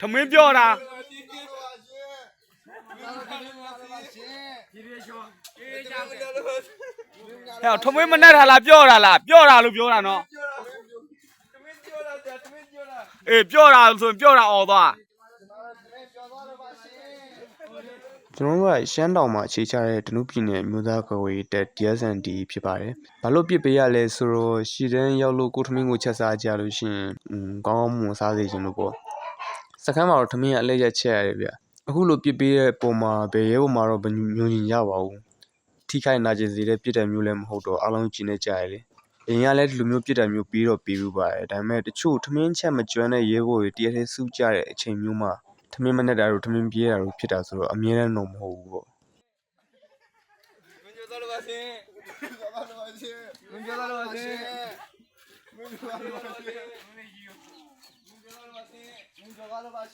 ထမင်းပြောတာဟဲ့ထမင်းမနဲ့ထားလားပြောတာလားပြောတာလို့ပြောတာနော်အေးပြောတာဆိုရင်ပြောတာអော်သွား ကျွန်တော်တို့ကရှမ်းတောင်မှာအခြေချတဲ့ဒနုပြည်နယ်မြို့သားကာကွယ်ရေးတပ် DSND ဖြစ်ပါတယ်။ဘာလို့ပြစ်ပေးရလဲဆိုတော့ရှီတန်းရောက်လို့ကိုထမင်းကိုချက်စားကြလို့ရှိရင်อืมကောင်းကောင်းမွန်မွန်စားစေချင်လို့ပေါ့။စကမ်းမှာတော့ထမင်းကအလဲရက်ချက်ရတယ်ဗျ။အခုလိုပြစ်ပေးတဲ့ပုံမှာဘယ်ရဲပုံမှာတော့မညွန်ညင်ရပါဘူး။ထိခိုက်နာကျင်စေတဲ့ပြစ်ဒဏ်မျိုးလည်းမဟုတ်တော့အားလုံးကျင်နေကြရလေ။အရင်ကလည်းဒီလိုမျိုးပြစ်ဒဏ်မျိုးပြီးတော့ပြီးဘူးပါတယ်။ဒါပေမဲ့တချို့ထမင်းချက်မကျွမ်းတဲ့ရဲဘော်တွေတရက်တည်းစူးကြတဲ့အချိန်မျိုးမှာ ထမင်းမနဲ့တာတို့ထမင်းပြေးတာတို့ဖြစ်တာဆိုတော့အမြဲတမ်းတော့မဟုတ်ဘူးပေါ့။မင်းပြောတော့ပါရှင်မင်းပြောတော့ပါရှင်မင်းပြောတော့ပါရှင်မင်းပြောတော့ပါရှင်